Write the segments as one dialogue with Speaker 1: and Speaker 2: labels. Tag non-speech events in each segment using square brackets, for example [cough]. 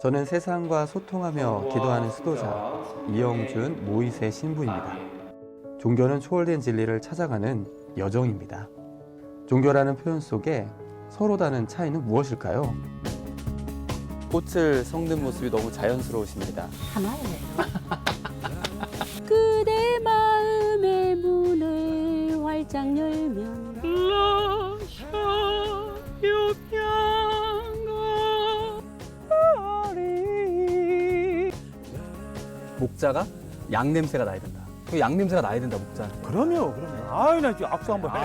Speaker 1: 저는 세상과 소통하며 기도하는 수도자 이영준 모이세 신부입니다. 종교는 초월된 진리를 찾아가는 여정입니다. 종교라는 표현 속에 서로 다른 차이는 무엇일까요? 꽃을 섞는 모습이 너무 자연스러우십니다.
Speaker 2: 하나예요. [laughs] 그대 마음의 문을 활짝 열면
Speaker 3: 목자가 양 냄새가 나야 된다. 그 양 냄새가 나야 된다 목자.
Speaker 4: 그럼요, 그럼요. 아유, 나 지금 악수 한번 해.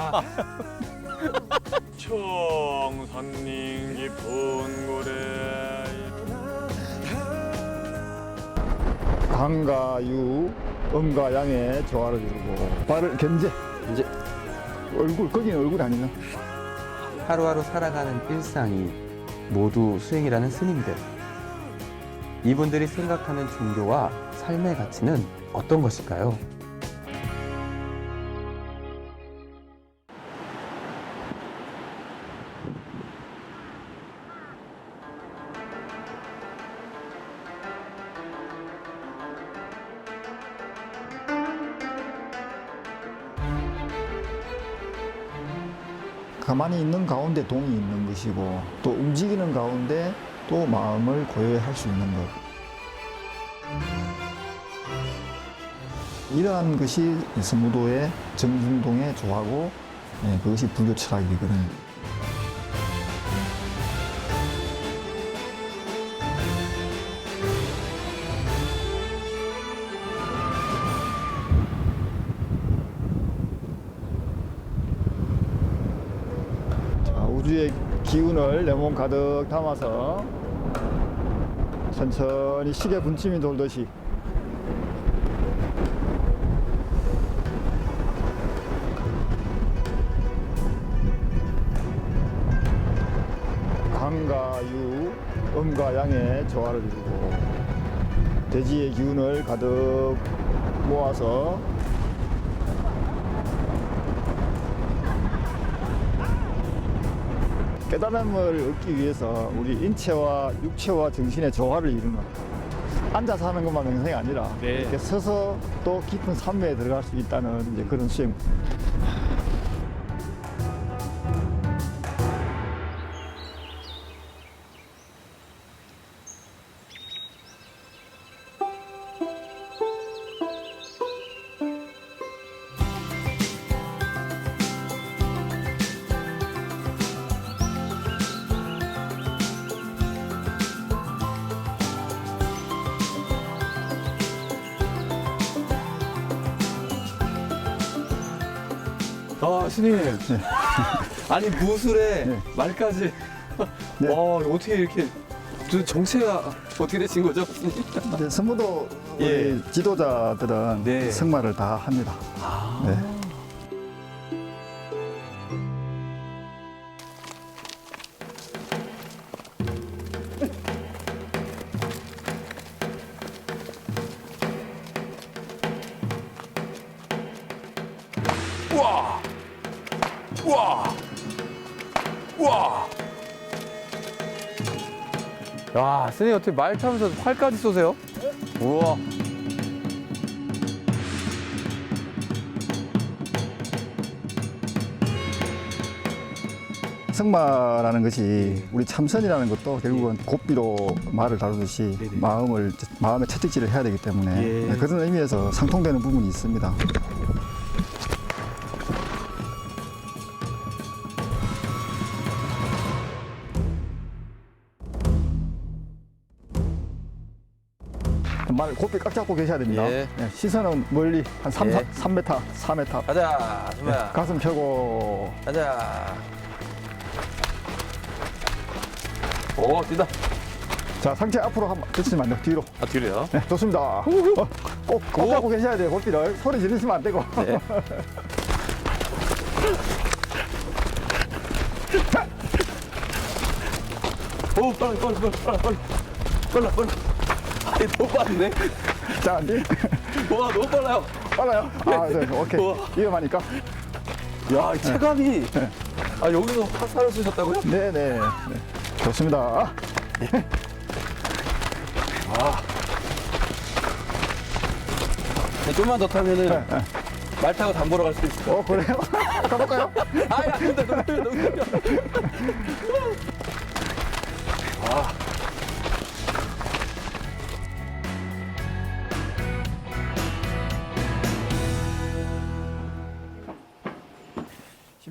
Speaker 4: [laughs]
Speaker 5: 청산님 깊은 곳에
Speaker 6: 강과 유, 음과 양의 조화를 이루고 발을 견제,
Speaker 1: 견제.
Speaker 6: 얼굴, 거기는 얼굴 아니나?
Speaker 1: 하루하루 살아가는 일상이 모두 수행이라는 스님들. 이분들이 생각하는 종교와 삶의 가치는 어떤 것일까요?
Speaker 6: 가만히 있는 가운데 동이 있는 것이고 또 움직이는 가운데 또 마음을 고요할 수 있는 것. 이러한 것이 서무도의 정중동의 조화고 예, 그것이 불교 철학이거든요. 자, 우주의 기운을 내 몸 가득 담아서 천천히 시계 분침이 돌듯이 음과 양의 조화를 이루고 대지의 기운을 가득 모아서 깨달음을 얻기 위해서 우리 인체와 육체와 정신의 조화를 이루는 앉아서 하는 것만 명상이 아니라 이렇게 서서 또 깊은 산매에 들어갈 수 있다는 이제 그런 수행.
Speaker 3: 아 스님. 아니 무술에
Speaker 6: 네.
Speaker 3: 말까지.
Speaker 6: 네.
Speaker 3: 와 어떻게 이렇게 저 정체가 어떻게 되신 거죠 스님?
Speaker 6: 이제 선무도 우리
Speaker 3: 예.
Speaker 6: 지도자들은
Speaker 3: 네.
Speaker 6: 승마를 다 합니다. 네.
Speaker 3: 야 스님 어떻게 말 타면서 활까지 쏘세요? 우와.
Speaker 6: 승마라는 것이 우리 참선이라는 것도 결국은 고삐로 말을 다루듯이
Speaker 3: 네네.
Speaker 6: 마음을 마음의 채찍질을 해야 되기 때문에
Speaker 3: 예.
Speaker 6: 네, 그런 의미에서 상통되는 부분이 있습니다. 말 고삐 꽉 잡고 계셔야 됩니다.
Speaker 3: 예.
Speaker 6: 네, 시선은 멀리 한 3,
Speaker 3: 예.
Speaker 6: 3, 3m, 4m.
Speaker 3: 가자 스마야.
Speaker 6: 가슴 펴고
Speaker 3: 가자. 오 뛰다.
Speaker 6: 자 상체 앞으로 한번 드시면 안 돼요 뒤로
Speaker 3: 아 뒤로요.
Speaker 6: 네 좋습니다 어, 꼭, 꼭 잡고 계셔야 돼요 골피를 소리 지르시면 안 되고
Speaker 3: 네. [laughs] 오 빨리 빨리 빨리 빨리 빨리 빨리 너무 빠른데?
Speaker 6: 자,
Speaker 3: 와 너무 빨라요.
Speaker 6: 빨라요? 아, 네, 네 오케이.
Speaker 3: 우와.
Speaker 6: 위험하니까.
Speaker 3: 야이 네. 체감이. 네. 아 여기서 화살을 쓰셨다고요?
Speaker 6: 네네. 네. 좋습니다. 아.
Speaker 1: 네, 좀만 더 타면은 네, 네. 말 타고 담 보러 갈 수도 있을 것
Speaker 6: 어, 그래요? [laughs] 가볼까요?
Speaker 1: 아야 근데 너무 너무. 너무. [laughs]
Speaker 6: 아.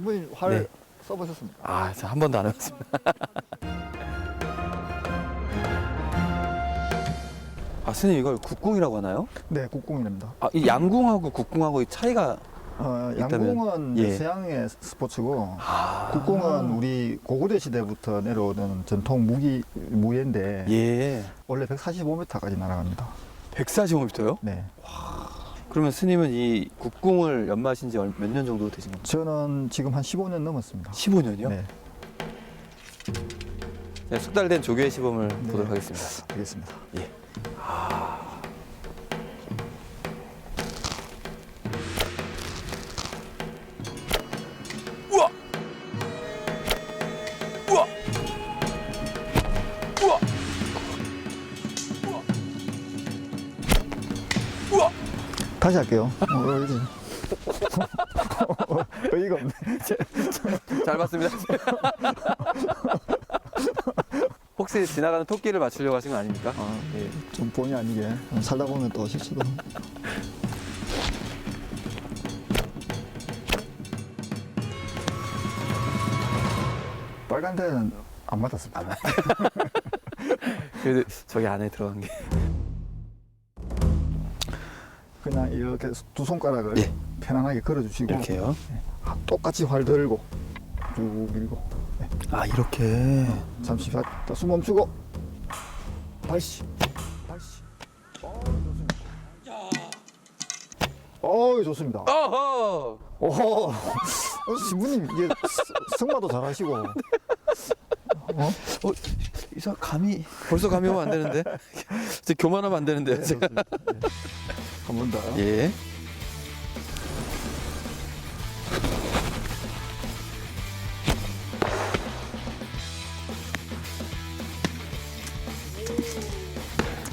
Speaker 6: 부님 활
Speaker 1: 네.
Speaker 6: 써보셨습니까?
Speaker 1: 아, 저 한 번도 안 해봤습니다. [laughs] 아, 스님 이걸 국궁이라고 하나요?
Speaker 6: 네, 국궁입니다.
Speaker 1: 아, 이 양궁하고 국궁하고 차이가
Speaker 6: 어,
Speaker 1: 있다면?
Speaker 6: 양궁은
Speaker 1: 예.
Speaker 6: 서양의 스포츠고
Speaker 1: 아,
Speaker 6: 국궁은 우리 고구려 시대부터 내려오는 전통 무기 무예인데
Speaker 1: 예.
Speaker 6: 원래 145m까지 날아갑니다.
Speaker 1: 145m요?
Speaker 6: 네,
Speaker 1: 그러면 스님은 이 국궁을 연마하신 지 몇 년 정도 되신 건가요?
Speaker 6: 저는 지금 한 15년 넘었습니다.
Speaker 1: 15년이요?
Speaker 6: 네,
Speaker 1: 네, 숙달된 조교의 시범을
Speaker 6: 네.
Speaker 1: 보도록 하겠습니다.
Speaker 6: 알겠습니다.
Speaker 1: 예. 우
Speaker 6: 다시 할게요. [laughs] 어, 이제. 의의가 없네. [laughs]
Speaker 1: 잘 봤습니다. [laughs] 혹시 지나가는 토끼를 맞추려고 하신 건 아닙니까?
Speaker 6: 아,
Speaker 1: 예.
Speaker 6: 좀 본의 아니게 살다 보면 또 실수도. 빨간 데는 안 맞았습니다.
Speaker 1: 그래도 저기 안에 들어간 게.
Speaker 6: 그냥 이렇게 두 손가락을
Speaker 1: 예.
Speaker 6: 편안하게 걸어주시고
Speaker 1: 이렇게요.
Speaker 6: 아, 똑같이 활 들고 쭉 밀고
Speaker 1: 아, 이렇게.
Speaker 6: 잠시 자, 자, 숨 멈추고 발씨 발씨 어 좋습니다 어 좋습니다
Speaker 1: 어허!
Speaker 6: 오 어, 신부님 이게 스- 승마도 잘하시고 어?
Speaker 1: 이사 감이 벌써 감이 오면 안 되는데. [laughs] 이제 교만하면 안 되는데.
Speaker 6: 네,
Speaker 1: 제가.
Speaker 6: 좋습니다. 네. 한 번 더
Speaker 1: 예.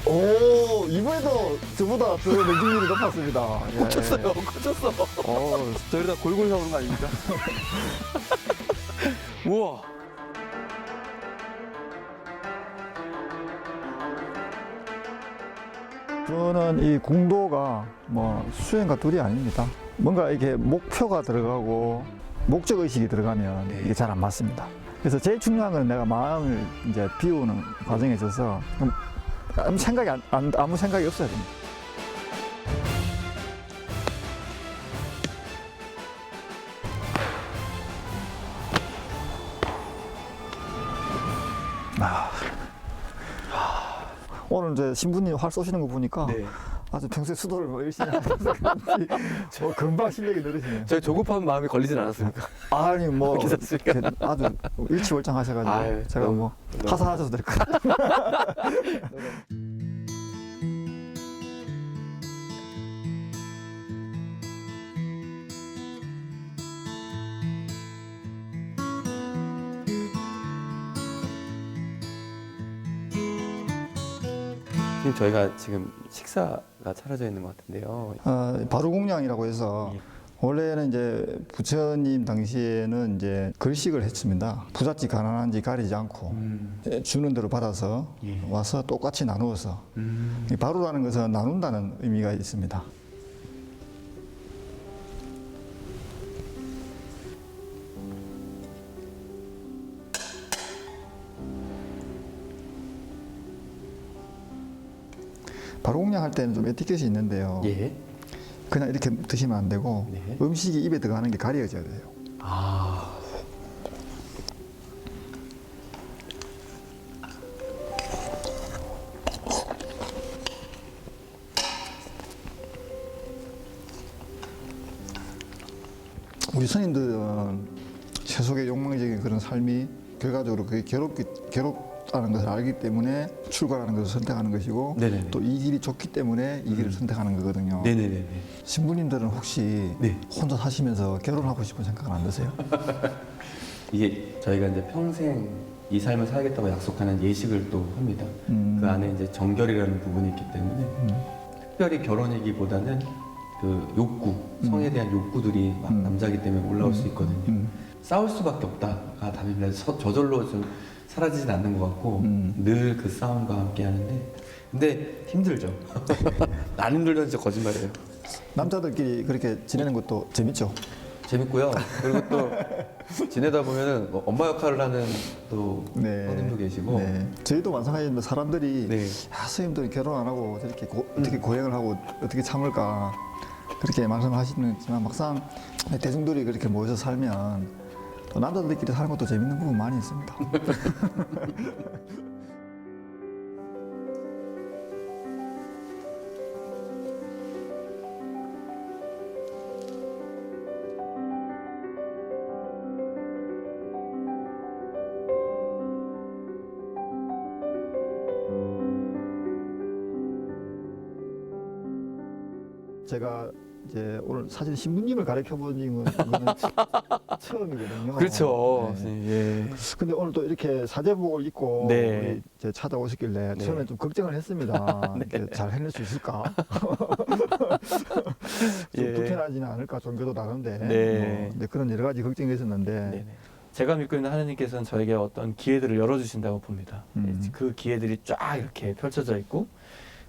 Speaker 6: 오 이번에도 저보다 저 능력률이 높았습니다 예.
Speaker 1: 꽂혔어요. 꽂혔어.
Speaker 6: 어,
Speaker 1: 저희다 골골 사오는 거 아닙니까? [laughs] 우와.
Speaker 6: 저는 이 궁도가 뭐 수행과 둘이 아닙니다. 뭔가 이게 목표가 들어가고 목적 의식이 들어가면
Speaker 1: 네.
Speaker 6: 이게 잘 안 맞습니다. 그래서 제일 중요한 건 내가 마음을 이제 비우는 과정에 있어서 좀 아무 생각이 안, 안- 아무 생각이 없어야 됩니다. 오늘 이제 신부님 활 쏘시는 거 보니까
Speaker 1: 네.
Speaker 6: 아주 평소에 수도를 뭐 열심히 하셔서 그런지 뭐 금방 실력이 늘으시네요.
Speaker 1: 저희 조급한 마음이 걸리진 않았습니까?
Speaker 6: 아니 뭐 [laughs]
Speaker 1: 괜찮습니까?
Speaker 6: 이렇게 아주 일치월장하셔가지고
Speaker 1: 아유,
Speaker 6: 제가
Speaker 1: 너무-
Speaker 6: 뭐
Speaker 1: 너무-
Speaker 6: 하산하셔도 될 것 같아요. [laughs]
Speaker 1: 지금 저희가 지금 식사가 차려져 있는 것 같은데요.
Speaker 6: 어, 바루공양이라고 해서
Speaker 1: 예.
Speaker 6: 원래는 이제 부처님 당시에는 이제 걸식을 했습니다. 부잣집 가난한지 가리지 않고
Speaker 1: 음.
Speaker 6: 주는 대로 받아서
Speaker 1: 예.
Speaker 6: 와서 똑같이 나누어서
Speaker 1: 음.
Speaker 6: 이 바루라는 것은 나눈다는 의미가 있습니다. 바루공양 할 때는 좀 에티켓이 있는데요.
Speaker 1: 예.
Speaker 6: 그냥 이렇게 드시면 안 되고
Speaker 1: 네.
Speaker 6: 음식이 입에 들어가는 게 가려져야 돼요.
Speaker 1: 아.
Speaker 6: 우리 스님들은 세속의 욕망적인 그런 삶이 결과적으로 그게 괴롭기, 괴롭 다는 것을 알기 때문에 출가라는 것을 선택하는 것이고
Speaker 1: 네네네.
Speaker 6: 또이 길이 좋기 때문에 이 길을 선택하는 거거든요.
Speaker 1: 네네네네.
Speaker 6: 신부님들은 혹시
Speaker 1: 네.
Speaker 6: 혼자 사시면서 결혼하고 싶은 생각은 안 드세요? [laughs]
Speaker 7: 이게 저희가 이제 평생 이 삶을 살겠다고 약속하는 예식을 또 합니다.
Speaker 6: 음.
Speaker 7: 그 안에 이제 정결이라는 부분이 있기 때문에 특별히 결혼이기보다는
Speaker 1: 그 욕구, 성에 대한 욕구들이 막
Speaker 6: 음.
Speaker 1: 남자기 때문에 올라올 수 있거든요.
Speaker 6: 음.
Speaker 1: 싸울 수밖에 없다가 답입니다. 서- 저절로 좀 사라지진 않는 것 같고
Speaker 6: 음.
Speaker 1: 늘 그 싸움과 함께 하는데 근데 힘들죠. [laughs] 안 힘들면 진짜 거짓말이에요.
Speaker 6: 남자들끼리 그렇게 지내는 것도 재밌죠.
Speaker 1: 재밌고요. 그리고 또 지내다 보면은 뭐 엄마 역할을 하는 또 형님도 계시고
Speaker 6: 네. 저희도 마찬가지인데 사람들이
Speaker 1: 네.
Speaker 6: 아, 선생님들이 결혼 안 하고 저렇게 고, 어떻게 고행을 하고 어떻게 참을까 그렇게 말씀하시지만 막상 대중들이 그렇게 모여서 살면 또 남자들끼리 사는 것도 재밌는 부분 많이 있습니다. [laughs] 제가 이제 오늘 사실 신부님을 가르쳐 본 적은 이거는 [laughs] 처음이거든요.
Speaker 1: 그렇죠.
Speaker 6: 네.
Speaker 1: 예.
Speaker 6: 근데 오늘 또 이렇게 사제복을 입고
Speaker 1: 네.
Speaker 6: 이제 찾아오셨길래
Speaker 1: 네.
Speaker 6: 처음에 좀 걱정을 했습니다. [laughs] 이렇게 잘 해낼 수 있을까? [laughs] 좀
Speaker 1: 예.
Speaker 6: 불편하지는 않을까 종교도 다른데
Speaker 1: 네.
Speaker 6: 뭐, 네, 그런 여러 가지 걱정이 있었는데
Speaker 1: 네네. 제가 믿고 있는 하나님께서는 저에게 어떤 기회들을 열어주신다고 봅니다.
Speaker 6: 음.
Speaker 1: 그 기회들이 쫙 이렇게 펼쳐져 있고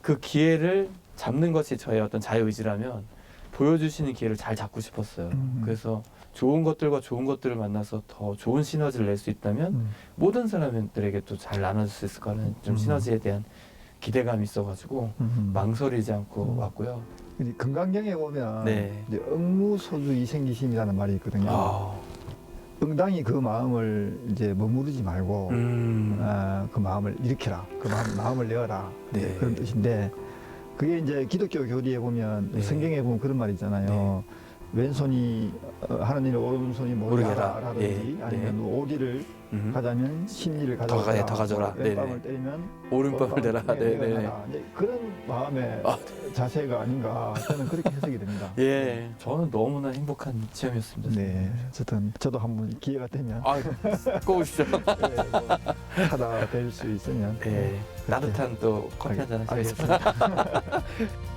Speaker 1: 그 기회를 잡는 것이 저의 어떤 자유의지라면 보여주시는 기회를 잘 잡고 싶었어요.
Speaker 6: 음.
Speaker 1: 그래서 좋은 것들과 좋은 것들을 만나서 더 좋은 시너지를 낼 수 있다면
Speaker 6: 음.
Speaker 1: 모든 사람들에게 또 잘 나눠줄 수 있을 거라는 좀
Speaker 6: 음.
Speaker 1: 시너지에 대한 기대감이 있어가지고
Speaker 6: 음.
Speaker 1: 망설이지 않고
Speaker 6: 음.
Speaker 1: 왔고요.
Speaker 6: 이제 건강경에 보면
Speaker 1: 네.
Speaker 6: 이제 응무소주 이생기심이라는 말이 있거든요.
Speaker 1: 아,
Speaker 6: 응당히 그 마음을 이제 머무르지 말고
Speaker 1: 음,
Speaker 6: 아, 그 마음을 일으켜라. 그 마음, 마음 을 내어라.
Speaker 1: 네.
Speaker 6: 그런 뜻인데 그게 이제 기독교 교리에 보면
Speaker 1: 네.
Speaker 6: 성경에 보면 그런 말이 있잖아요. 왼손이 어, 하나님의 오른손이
Speaker 1: 모르게라.
Speaker 6: 모르게라라든지
Speaker 1: 예,
Speaker 6: 아니면 뭐 오디를
Speaker 1: 음.
Speaker 6: 가자면 신리를
Speaker 1: 더
Speaker 6: 가져라.
Speaker 1: 가- 더 가져라. 네네.
Speaker 6: 왼밤을 때리면
Speaker 1: 오른밤을 대라.
Speaker 6: 네,
Speaker 1: 네네.
Speaker 6: 그런 마음의
Speaker 1: 아,
Speaker 6: 자세가 아닌가 저는 그렇게 해석이 됩니다. [laughs]
Speaker 1: 예, 저는 너무나 행복한 체험이었습니다.
Speaker 6: 네, 어쨌든 저도 한번 기회가 되면
Speaker 1: 아, 꼭 오십시오. [laughs]
Speaker 6: 네, 뭐 하다 될 수 있으면
Speaker 1: 예, 따뜻한 또 커피 한잔.
Speaker 6: 알겠습니다. [laughs]